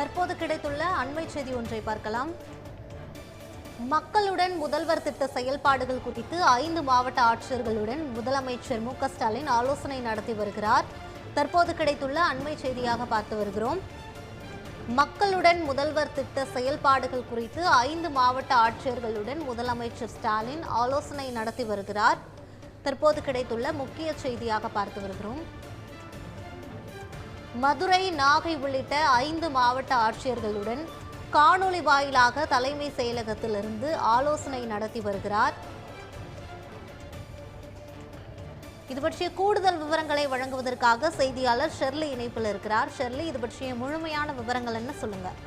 தற்போது கிடைத்துள்ள அண்மை செய்தி ஒன்றை பார்க்கலாம். மக்களுடன் முதல்வர் திட்ட செயல்பாடுகள் குறித்து ஐந்து மாவட்ட ஆட்சியர்களுடன் முதலமைச்சர் மு ஸ்டாலின் ஆலோசனை நடத்தி வருகிறார். தற்போது கிடைத்துள்ள அண்மை செய்தியாக பார்த்து வருகிறோம். மக்களுடன் முதல்வர் திட்ட செயல்பாடுகள் குறித்து ஐந்து மாவட்ட ஆட்சியர்களுடன் முதலமைச்சர் ஸ்டாலின் ஆலோசனை நடத்தி வருகிறார். தற்போது கிடைத்துள்ள முக்கிய செய்தியாக பார்த்து வருகிறோம். மதுரை நாகை உள்ளிட்ட ஐந்து மாவட்ட ஆட்சியர்களுடன் காணொளி வாயிலாக தலைமை செயலகத்திலிருந்து ஆலோசனை நடத்தி வருகிறார். இது பற்றிய கூடுதல் விவரங்களை வழங்குவதற்காக செய்தியாளர் ஷெர்லி இணைப்பில் இருக்கிறார். ஷெர்லி இது பற்றிய முழுமையான விவரங்கள் என்ன சொல்லுங்கள்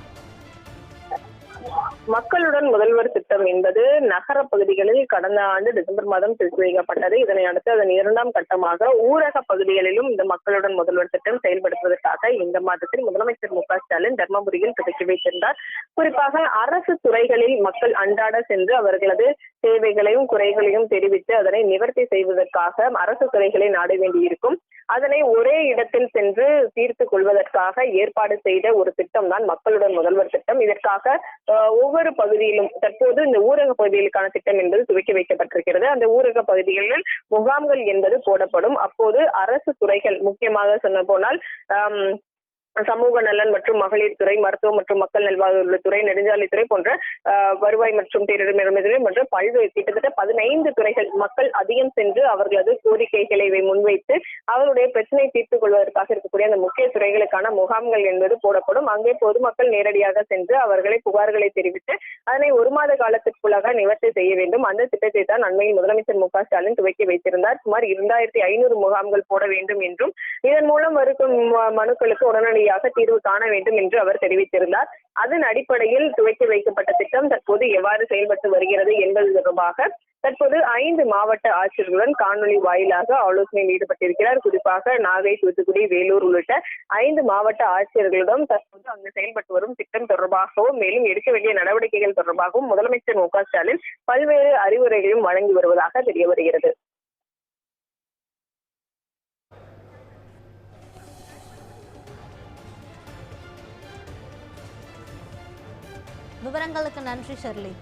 மக்களுடன் முதல்வர் திட்டம் என்பது நகர பகுதிகளில் கடந்த ஆண்டு டிசம்பர் மாதம் துவக்கி வைக்கப்பட்டது இதனை அடுத்து அதன் இரண்டாம் கட்டமாக ஊரக பகுதிகளிலும் இந்த மக்களுடன் முதல்வர் திட்டம் செயல்படுத்துவதற்காக இந்த மாதத்தில் முதலமைச்சர் மு ஸ்டாலின் தர்மபுரியில் துவக்கி வைத்திருந்தார். குறிப்பாக அரசு துறைகளில் மக்கள் அன்றாட சென்று அவர்களது தேவைகளையும் குறைகளையும் தெரிவித்து அதனை நிவர்த்தி செய்வதற்காக அரசு துறைகளை நாட வேண்டியிருக்கும். அதனை ஒரே இடத்தில் சென்று தீர்த்து கொள்வதற்காக ஏற்பாடு செய்த ஒரு திட்டம் தான் மக்களுடன் முதல்வர் திட்டம். இதற்காக ஒவ்வொரு பகுதியிலும் தற்போது இந்த ஊரக பகுதிகளுக்கான திட்டம் என்பது துவக்கி வைக்கப்பட்டிருக்கிறது. அந்த ஊரக பகுதிகளில் முகாம்கள் என்பது போடப்படும். அப்போது அரசு துறைகள் முக்கியமாக சொன்ன போனால் சமூக நலன் மற்றும் மகளிர் துறை மருத்துவம் மற்றும் மக்கள் நல்வாழ்வுத்துறை நெடுஞ்சாலைத்துறை போன்ற வருவாய் மற்றும் பேரிடர் மற்றும் பல்வேறு கிட்டத்தட்ட பதினைந்து துறைகள் மக்கள் அதிகம் சென்று அவர்களது கோரிக்கைகளை முன்வைத்து அவருடைய பிரச்சனை தீர்த்துக் கொள்வதற்காக இருக்கக்கூடிய அந்த முக்கிய துறைகளுக்கான முகாம்கள் என்பது போடப்படும். அங்கே பொதுமக்கள் நேரடியாக சென்று அவர்களை புகார்களை தெரிவித்து அதனை ஒரு மாத காலத்திற்குள்ளாக நிவர்த்தி செய்ய வேண்டும். அந்த திட்டத்தை தான் அண்மையில் முதலமைச்சர் மு ஸ்டாலின் துவக்கி வைத்திருந்தார். சுமார் இரண்டாயிரத்தி ஐநூறு முகாம்கள் போட வேண்டும் என்றும் இதன் மூலம் இருக்கும் ம- மனுக்களுக்கு உடனடியாக தீர்வு காண வேண்டும் என்று அவர் தெரிவித்திருந்தார். அதன் அடிப்படையில் துவக்கி வைக்கப்பட்ட திட்டம் தற்போது எவ்வாறு செயல்பட்டு வருகிறது என்பது தொடர்பாக தற்போது ஐந்து மாவட்ட ஆட்சியர்களுடன் காணொலி வாயிலாக ஆலோசனையில் ஈடுபட்டிருக்கிறார். குறிப்பாக நாகை தூத்துக்குடி வேலூர் உள்ளிட்ட ஐந்து மாவட்ட ஆட்சியர்களிடம் தற்போது அங்கு செயல்பட்டு வரும் திட்டம் தொடர்பாகவும் மேலும் எடுக்க வேண்டிய நடவடிக்கைகள் தொடர்பாகவும் முதலமைச்சர் மு க ஸ்டாலின் பல்வேறு அறிவுரைகளையும் வழங்கி வருவதாக தெரிய வருகிறது. விவரங்களுக்கு நன்றி ஷெர்லி.